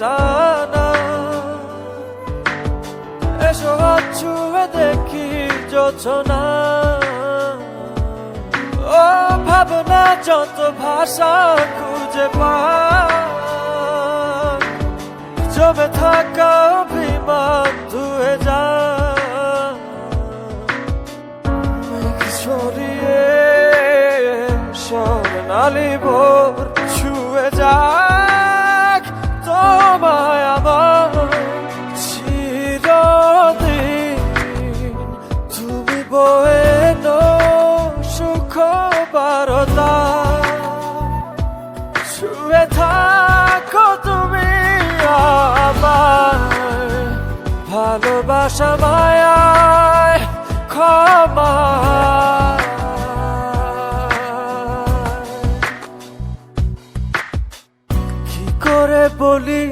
টানা এসো হাত ছুঁয়ে দেখি যোচনা ও ভাবনা, যত ভাষা খুঁজে পা। জমে থাকা অভিমান ধুয়ে যা। সরিয়ে স্বর্ণালী ভোর ছুঁয়ে যা। বয়ে সুখ বারতা শুয়ে থাকো তুমি আমার ভালোবাসা মায়ায় ক্ষমা কি করে বলি